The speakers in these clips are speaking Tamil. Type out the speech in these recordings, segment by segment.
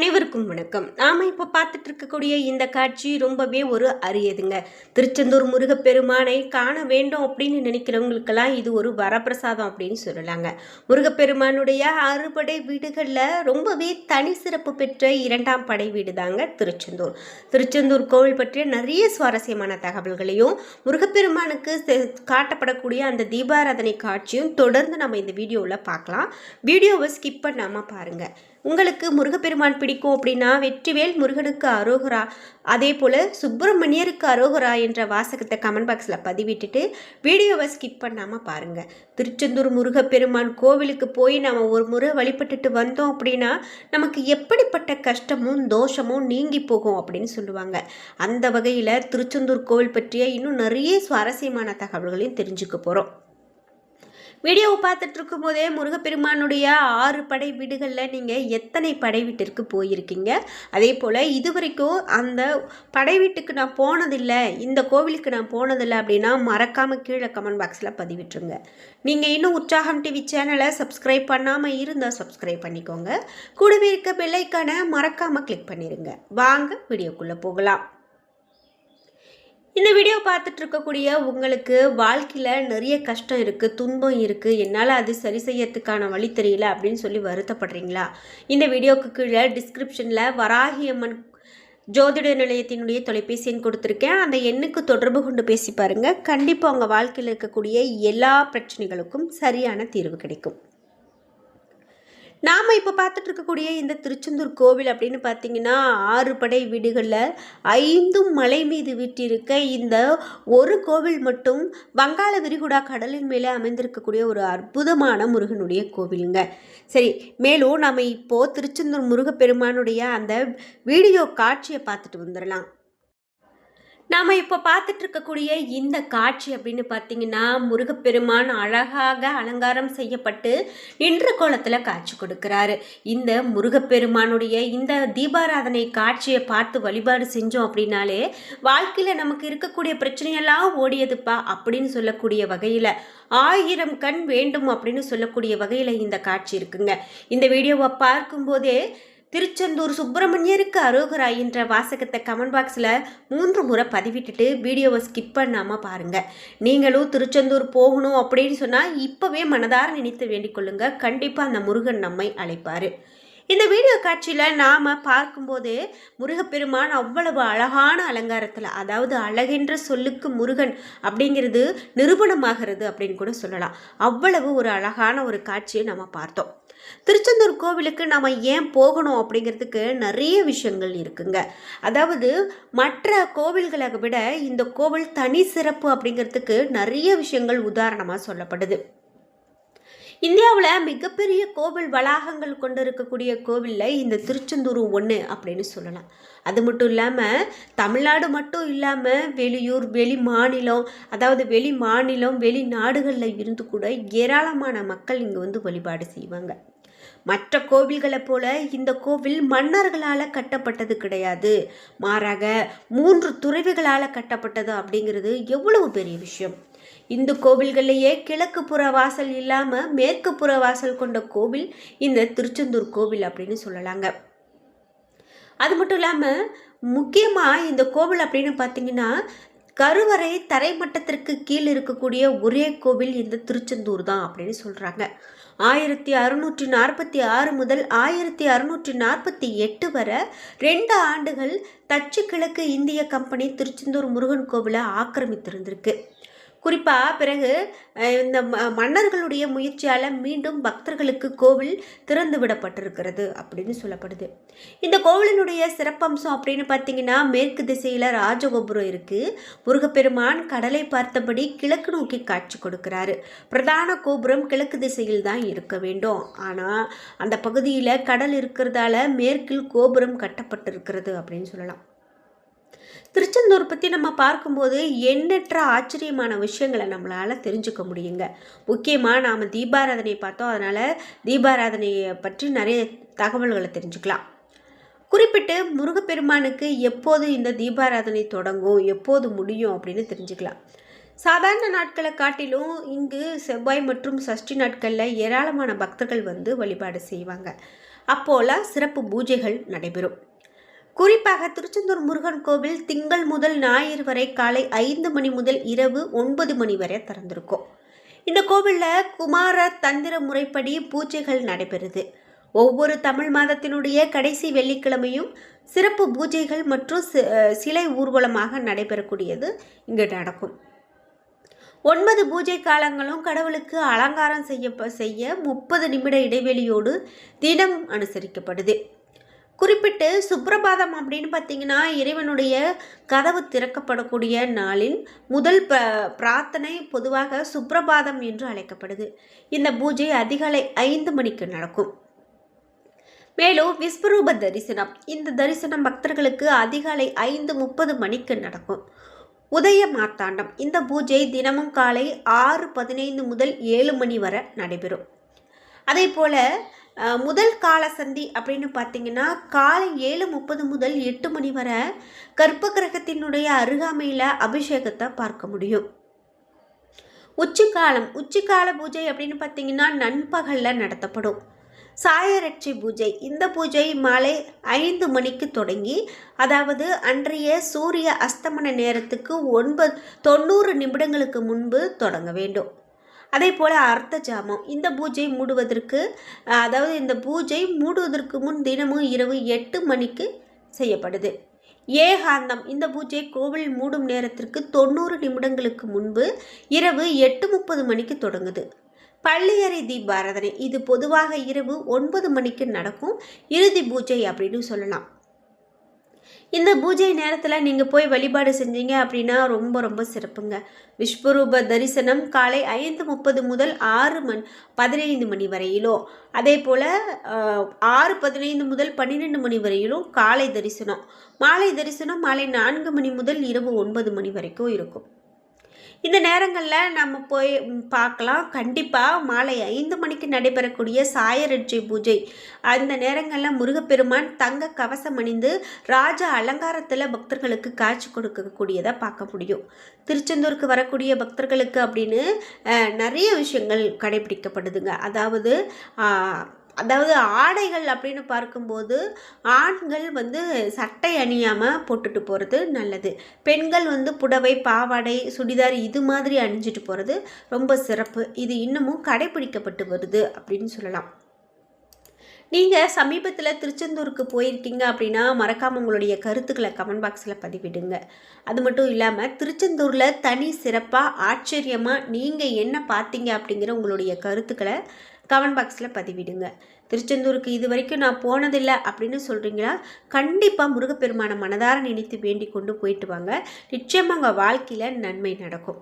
அனைவருக்கும் வணக்கம். நாம் இப்போ பார்த்துட்டு இருக்கக்கூடிய இந்த காட்சி ரொம்பவே ஒரு அரியதுங்க. திருச்செந்தூர் முருகப்பெருமானை காண வேண்டும் அப்படின்னு நினைக்கிறவங்களுக்கெல்லாம் இது ஒரு வரப்பிரசாதம் அப்படின்னு சொல்லலாங்க. முருகப்பெருமானுடைய அறுபடை வீடுகளில் ரொம்பவே தனி சிறப்பு பெற்ற இரண்டாம் படை வீடு தாங்க திருச்செந்தூர். திருச்செந்தூர் கோவில் பற்றிய நிறைய சுவாரஸ்யமான தகவல்களையும் முருகப்பெருமானுக்கு செ- காட்டப்படக்கூடிய அந்த தீபாராதனை காட்சியும் தொடர்ந்து நம்ம இந்த வீடியோவில் பார்க்கலாம். வீடியோவை ஸ்கிப் பண்ணாமல் பாருங்கள் உங்களுக்கு முருகப்பெருமான் பிடிக்கும் அப்படின்னா வெற்றிவேல் முருகனுக்கு அரோகரா. அதே போல் சுப்பிரமணியருக்கு அரோகரா என்ற வாசகத்தை கமெண்ட் பாக்ஸில் பதிவிட்டுட்டு வீடியோவை ஸ்கிப் பண்ணாமல் பாருங்கள் திருச்செந்தூர் முருகப்பெருமான் கோவிலுக்கு போய் நம்ம ஒரு முறை வழிபட்டுட்டு வந்தோம் அப்படின்னா நமக்கு எப்படிப்பட்ட கஷ்டமும் தோஷமும் நீங்கி போகும் அப்படின்னு சொல்லுவாங்க. அந்த வகையில் திருச்செந்தூர் கோவில் பற்றிய இன்னும் நிறைய சுவாரஸ்யமான தகவல்களையும் தெரிஞ்சுக்க போகிறோம் வீடியோவை பார்த்துட்டு இருக்கும்போதே முருகப்பெருமானுடைய ஆறு படை வீடுகளில் நீங்கள் எத்தனை படை வீட்டிற்கு போயிருக்கீங்க? அதே போல் இது வரைக்கும் அந்த படை வீட்டுக்கு நான் போனதில்லை இந்த கோவிலுக்கு நான் போனதில்லை அப்படின்னா மறக்காமல் கீழே கமெண்ட் பாக்ஸில் பதிவிட்டுருங்க. நீங்கள் இன்னும் உற்சாகம் டிவி சேனலை சப்ஸ்கிரைப் பண்ணாமல் இருந்தால் சப்ஸ்கிரைப் பண்ணிக்கோங்க. கூடவே இருக்க பெல்லைக்கான மறக்காமல் கிளிக் பண்ணிடுங்க வாங்க வீடியோக்குள்ளே போகலாம். இந்த வீடியோ பார்த்துட்டு இருக்கக்கூடிய உங்களுக்கு வாழ்க்கையில் நிறைய கஷ்டம் இருக்குது துன்பம் இருக்குது என்னால் அது சரி செய்யறதுக்கான வழி தெரியல அப்படின்னு சொல்லி வருத்தப்படுறீங்களா? இந்த வீடியோக்கு கீழே டிஸ்கிரிப்ஷனில் வராகியம்மன் ஜோதிட நிலையத்தினுடைய தொலைபேசி எண் கொடுத்துருக்கேன். அந்த எண்ணுக்கு தொடர்பு கொண்டு பேசி பாருங்கள் கண்டிப்பாக உங்கள் வாழ்க்கையில் இருக்கக்கூடிய எல்லா பிரச்சனைகளுக்கும் சரியான தீர்வு கிடைக்கும். நாம் இப்போ பார்த்துட்டு இருக்கக்கூடிய இந்த திருச்செந்தூர் கோவில் அப்படின்னு பார்த்தீங்கன்னா ஆறு படை வீடுகளில் ஐந்தும் மலை மீது வீட்டிருக்க இந்த ஒரு கோவில் மட்டும் வங்காள விரிகுடா கடலின் மேலே அமைந்திருக்கக்கூடிய ஒரு அற்புதமான முருகனுடைய கோவிலுங்க. சரி மேலும் நாம் இப்போது திருச்செந்தூர் முருகப்பெருமானுடைய அந்த வீடியோ காட்சியை பார்த்துட்டு வந்துடலாம் நாம் இப்போ பார்த்துட்டு இருக்கக்கூடிய இந்த காட்சி அப்படின்னு பார்த்தீங்கன்னா முருகப்பெருமான் அழகாக அலங்காரம் செய்யப்பட்டு நின்ற கோலத்தில் காட்சி கொடுக்கிறாரு. இந்த முருகப்பெருமானுடைய இந்த தீபாராதனை காட்சியை பார்த்து வழிபாடு செஞ்சோம் அப்படின்னாலே வாழ்க்கையில் நமக்கு இருக்கக்கூடிய பிரச்சனையெல்லாம் ஓடியதுப்பா அப்படின்னு சொல்லக்கூடிய வகையில் ஆயிரம் கண் வேண்டும் அப்படின்னு சொல்லக்கூடிய வகையில் இந்த காட்சி இருக்குங்க. இந்த வீடியோவை பார்க்கும்போதே திருச்செந்தூர் சுப்பிரமணியருக்கு அரோகரா என்ற வாசகத்தை கமெண்ட் பாக்ஸில் மூன்று முறை பதிவிட்டுட்டு வீடியோவை ஸ்கிப் பண்ணாமல் பாருங்கள் நீங்களும் திருச்செந்தூர் போகணும் அப்படின்னு சொன்னால் இப்போவே மனதார நினைத்து வேண்டிக்கொள்ளுங்க கண்டிப்பாக அந்த முருகன் நம்மை அழைப்பார். இந்த வீடியோ காட்சியில் நாம் பார்க்கும்போது முருகப்பெருமான் அவ்வளவு அழகான அலங்காரத்தில் அதாவது அழகென்ற சொல்லுக்கு முருகன் அப்படிங்கிறது நிரூபணமாகிறது அப்படின்னு கூட சொல்லலாம். அவ்வளவு ஒரு அழகான ஒரு காட்சியை நம்ம பார்த்தோம். திருச்செந்தூர் கோவிலுக்கு நாம் ஏன் போகணும் அப்படிங்கிறதுக்கு நிறைய விஷயங்கள் இருக்குங்க. அதாவது மற்ற கோவில்களை விட இந்த கோவில் தனி சிறப்பு அப்படிங்கிறதுக்கு நிறைய விஷயங்கள் உதாரணமாக சொல்லப்படுது. இந்தியாவில் மிகப்பெரிய கோவில் வளாகங்கள் கொண்டு இருக்கக்கூடிய கோவிலில் இந்த திருச்செந்தூர் ஒன்று அப்படின்னு சொல்லலாம். அது மட்டும் இல்லாமல் தமிழ்நாடு மட்டும் இல்லாமல் வெளியூர் வெளி மாநிலம் அதாவது வெளி மாநிலம் வெளிநாடுகளில் இருந்து கூட ஏராளமான மக்கள் இங்கே வந்து வழிபாடு செய்வாங்க. மற்ற கோவில்களைப் போல இந்த கோவில் மன்னர்களால் கட்டப்பட்டது கிடையாது. மாறாக மூன்று துறவிகளால் கட்டப்பட்டது அப்படிங்கிறது எவ்வளவு பெரிய விஷயம். இந்து கோவில்கள்லேயே கிழக்கு புற வாசல் இல்லாமல் மேற்கு புற வாசல் கொண்ட கோவில் இந்த திருச்செந்தூர் கோவில் அப்படின்னு சொல்லலாங்க. அது மட்டும் இல்லாமல் முக்கியமாக இந்த கோவில் அப்படின்னு பார்த்தீங்கன்னா கருவறை தரைமட்டத்திற்கு கீழ் இருக்கக்கூடிய ஒரே கோவில் இந்த திருச்செந்தூர் தான் அப்படின்னு சொல்கிறாங்க ஆயிரத்தி அறுநூற்றி நாற்பத்தி ஆறு முதல் ஆயிரத்தி அறுநூற்றி நாற்பத்தி எட்டு வரை ரெண்டு ஆண்டுகள் தச்சு கிழக்கு இந்திய கம்பெனி திருச்செந்தூர் முருகன் கோவிலை ஆக்கிரமித்திருந்திருக்கு. குறிப்பாக பிறகு இந்த ம- மன்னர்களுடைய முயற்சியால் மீண்டும் பக்தர்களுக்கு கோவில் திறந்து விடப்பட்டிருக்கிறது அப்படின்னு சொல்லப்படுது. இந்த கோவிலினுடைய சிறப்பம்சம் அப்படின்னு பார்த்தீங்கன்னா மேற்கு திசையில் ராஜகோபுரம் இருக்குது முருகப்பெருமான் கடலை பார்த்தபடி கிழக்கு நோக்கி காட்சி கொடுக்கிறாரு. பிரதான கோபுரம் கிழக்கு திசையில் தான் இருக்க வேண்டும். ஆனால் அந்த பகுதியில் கடல் இருக்கிறதால மேற்கில் கோபுரம் கட்டப்பட்டிருக்கிறது அப்படின்னு சொல்லலாம். திருச்செந்தூர் பற்றி நம்ம பார்க்கும்போது எண்ணற்ற ஆச்சரியமான விஷயங்களை நம்மளால் தெரிஞ்சுக்க முடியுங்க. முக்கியமாக நாம் தீபாராதனை பார்த்தோம். அதனால் தீபாராதனையை பற்றி நிறைய தகவல்களை தெரிஞ்சுக்கலாம். குறிப்பிட்டு முருகப்பெருமானுக்கு எப்போது இந்த தீபாராதனை தொடங்கும் எப்போது முடியும் அப்படின்னு தெரிஞ்சுக்கலாம். சாதாரண நாட்களை காட்டிலும் இங்கு செவ்வாய் மற்றும் சஷ்டி நாட்களில் ஏராளமான பக்தர்கள் வந்து வழிபாடு செய்வாங்க. அப்போலாம் சிறப்பு பூஜைகள் நடைபெறும். குறிப்பாக திருச்செந்தூர் முருகன் கோவில் திங்கள் முதல் ஞாயிறு வரை காலை ஐந்து மணி முதல் இரவு ஒன்பது மணி வரை திறந்திருக்கும். இந்த கோவிலில் குமார தந்திர முறைப்படி பூஜைகள் நடைபெறுது. ஒவ்வொரு தமிழ் மாதத்தினுடைய கடைசி வெள்ளிக்கிழமையும் சிறப்பு பூஜைகள் மற்றும் சிலை ஊர்வலமாக நடைபெறக்கூடியது இங்கு நடக்கும். ஒன்பது பூஜை காலங்களும் கடவுளுக்கு அலங்காரம் செய்ய செய்ய முப்பது நிமிட இடைவெளியோடு தினமும் அனுசரிக்கப்படுது. குறிப்பிட்டு சுப்பிரபாதம் அப்படின்னு பார்த்தீங்கன்னா இறைவனுடைய கதவு திறக்கப்படக்கூடிய நாளின் முதல் ப பிரார்த்தனை பொதுவாக சுப்பிரபாதம் என்று அழைக்கப்படுது. இந்த பூஜை அதிகாலை ஐந்து மணிக்கு நடக்கும். மேலும் விஸ்வரூப தரிசனம். இந்த தரிசனம் பக்தர்களுக்கு அதிகாலை ஐந்து முப்பது மணிக்கு நடக்கும். உதய மார்த்தாண்டம். இந்த பூஜை தினமும் காலை ஆறு பதினைந்து முதல் ஏழு மணி வரை நடைபெறும். அதே போல் முதல் கால சந்தி அப்படின்னு பார்த்தீங்கன்னா காலை ஏழு முப்பது முதல் எட்டு மணி வரை கற்ப கிரகத்தினுடைய அருகாமையில் அபிஷேகத்தை பார்க்க முடியும். உச்சிக்காலம் உச்சிக்கால பூஜை அப்படின்னு பார்த்தீங்கன்னா நண்பகலில் நடத்தப்படும். சாயரட்சி பூஜை இந்த பூஜை மாலை ஐந்து மணிக்கு தொடங்கி அதாவது அன்றைய சூரிய அஸ்தமன நேரத்துக்கு ஒன்பது தொண்ணூறு நிமிடங்களுக்கு முன்பு தொடங்க வேண்டும். அதே போல் அர்த்த ஜாமம். இந்த பூஜை மூடுவதற்கு அதாவது இந்த பூஜை மூடுவதற்கு முன் தினமும் இரவு எட்டு மணிக்கு செய்யப்படுது. ஏகாந்தம். இந்த பூஜை கோவில் மூடும் நேரத்திற்கு தொண்ணூறு நிமிடங்களுக்கு முன்பு இரவு எட்டு முப்பது மணிக்கு தொடங்குது. பள்ளியறை தீபாராதனை. இது பொதுவாக இரவு ஒன்பது மணிக்கு நடக்கும் இறுதி பூஜை அப்படின்னு சொல்லலாம். இந்த பூஜை நேரத்தில் நீங்கள் போய் வழிபாடு செஞ்சீங்க அப்படின்னா ரொம்ப ரொம்ப சிறப்புங்க. விஸ்வரூப தரிசனம் காலை ஐந்து முப்பது முதல் ஆறு மணி பதினைந்து மணி வரையிலும். அதே போல் ஆறு பதினைந்து முதல் பன்னிரெண்டு மணி வரையிலும் காலை தரிசனம். மாலை தரிசனம் மாலை நான்கு மணி முதல் இரவு ஒன்பது மணி வரைக்கும் இருக்கும். இந்த நேரங்களில் நம்ம போய் பார்க்கலாம். கண்டிப்பாக மாலை ஐந்து மணிக்கு நடைபெறக்கூடிய சாயரட்சி பூஜை. அந்த நேரங்களில் முருகப்பெருமான் தங்க கவசம் அணிந்து ராஜ அலங்காரத்தில் பக்தர்களுக்கு காட்சி கொடுக்கக்கூடியதை பார்க்க முடியும். திருச்செந்தூருக்கு வரக்கூடிய பக்தர்களுக்கு அப்படின்னு நிறைய விஷயங்கள் கடைபிடிக்கப்படுதுங்க. அதாவது அதாவது ஆடைகள் அப்படின்னு பார்க்கும்போது ஆண்கள் வந்து சட்டை அணியாமல் போட்டுட்டு போகிறது நல்லது. பெண்கள் வந்து புடவை பாவாடை சுடிதார் இது மாதிரி அணிஞ்சிட்டு போகிறது ரொம்ப சிறப்பு. இது இன்னமும் கடைபிடிக்கப்பட்டு வருது அப்படின்னு சொல்லலாம். நீங்கள் சமீபத்தில் திருச்செந்தூருக்கு போயிருக்கீங்க அப்படின்னா மறக்காமல் உங்களுடைய கருத்துக்களை கமெண்ட் பாக்ஸில் பதிவிடுங்க. அது மட்டும் இல்லாமல் திருச்செந்தூரில் தனி சிறப்பாக ஆச்சரியமாக நீங்கள் என்ன பார்த்தீங்க அப்படிங்கிற உங்களுடைய கருத்துக்களை கமெண்ட் பாக்ஸில் பதிவிடுங்க. திருச்செந்தூருக்கு இது வரைக்கும் நான் போனதில்லை அப்படின்னு சொல்கிறீங்களா கண்டிப்பாக முருகப்பெருமானை மனதார நினைத்து வேண்டி கொண்டு போயிட்டு வாங்க. நிச்சயமாக உங்கள் வாழ்க்கையில் நன்மை நடக்கும்.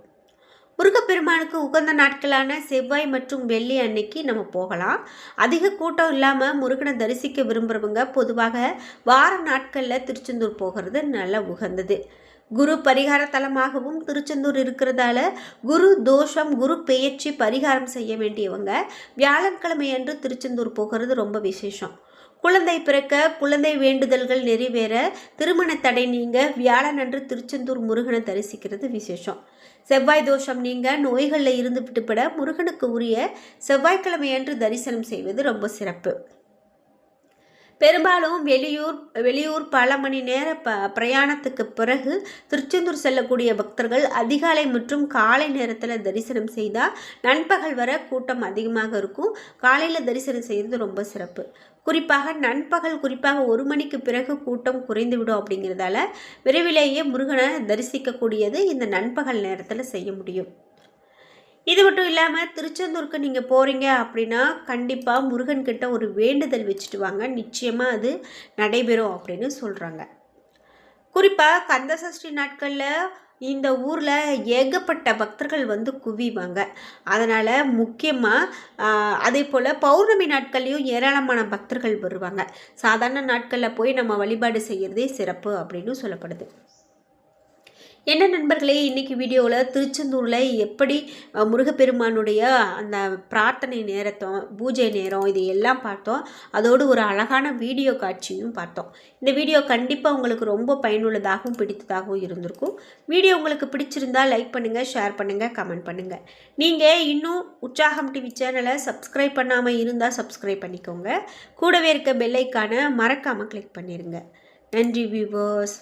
முருகப்பெருமானுக்கு உகந்த நாட்களான செவ்வாய் மற்றும் வெள்ளி அன்னைக்கு நம்ம போகலாம். அதிக கூட்டம் இல்லாமல் முருகனை தரிசிக்க விரும்புகிறவங்க பொதுவாக வார நாட்களில் திருச்செந்தூர் போகிறது நல்ல உகந்தது. குரு பரிகார தலமாகவும் திருச்செந்தூர் இருக்கிறதால குரு தோஷம் குரு பெயர்ச்சி பரிகாரம் செய்ய வேண்டியவங்க. வியாழக்கிழமை அன்று திருச்செந்தூர் போகிறது ரொம்ப விசேஷம். குழந்தை பிறக்க குழந்தை வேண்டுதல்கள் நிறைவேற திருமண தடை நீங்க வியாழனன்று திருச்செந்தூர் முருகனை தரிசிக்கிறது விசேஷம். செவ்வாய் தோஷம் நீங்க நோய்களில் இருந்து விட்டுப்பட முருகனுக்கு உரிய செவ்வாய்க்கிழமையன்று தரிசனம் செய்வது ரொம்ப சிறப்பு. பெரும்பாலும் வெளியூர் வெளியூர் பல மணி நேர ப பிரயாணத்துக்கு பிறகு திருச்செந்தூர் செல்லக்கூடிய பக்தர்கள் அதிகாலை மற்றும் காலை நேரத்தில் தரிசனம் செய்தால் நண்பகல் வர கூட்டம் அதிகமாக இருக்கும். காலையில் தரிசனம் செய்கிறது ரொம்ப சிறப்பு. குறிப்பாக நண்பகல் குறிப்பாக ஒரு மணிக்கு பிறகு கூட்டம் குறைந்துவிடும் அப்படிங்கிறதால விரைவிலேயே முருகனை தரிசிக்கக்கூடியது இந்த நண்பகல் நேரத்தில் செய்ய முடியும். இது மட்டும் இல்லாமல் திருச்செந்தூருக்கு நீங்கள் போகிறீங்க அப்படின்னா கண்டிப்பாக முருகன்கிட்ட ஒரு வேண்டுதல் வச்சுட்டு வாங்க. நிச்சயமாக அது நடைபெறும் அப்படின்னு சொல்கிறாங்க குறிப்பாக கந்தசஷ்டி நாட்களில் இந்த ஊரில் ஏகப்பட்ட பக்தர்கள் வந்து குவிவாங்க. அதனால் முக்கியமாக அதே போல் பௌர்ணமி நாட்கள்லையும் ஏராளமான பக்தர்கள் வருவாங்க. சாதாரண நாட்களில் போய் நம்ம வழிபாடு செய்கிறதே சிறப்பு அப்படின்னு சொல்லப்படுது. என்ன நண்பர்களே இன்றைக்கி வீடியோவில் திருச்செந்தூரில் எப்படி முருகப்பெருமானுடைய அந்த பிரார்த்தனை நேரத்தம் பூஜை நேரம் இது எல்லாம் பார்த்தோம். அதோடு ஒரு அழகான வீடியோ காட்சியும் பார்த்தோம். இந்த வீடியோ கண்டிப்பாக உங்களுக்கு ரொம்ப பயனுள்ளதாகவும் பிடித்ததாகவும் இருந்திருக்கும். வீடியோ உங்களுக்கு பிடிச்சிருந்தா லைக் பண்ணுங்கள் ஷேர் பண்ணுங்கள் கமெண்ட் பண்ணுங்கள் நீங்கள் இன்னும் உற்சாகம் டிவி சேனலை சப்ஸ்கிரைப் பண்ணாமல் இருந்தால் சப்ஸ்கிரைப் பண்ணிக்கோங்க. கூடவே இருக்க பெல்லைக்கான மறக்காமல் கிளிக் பண்ணிடுங்க நன்றி வியூவர்ஸ்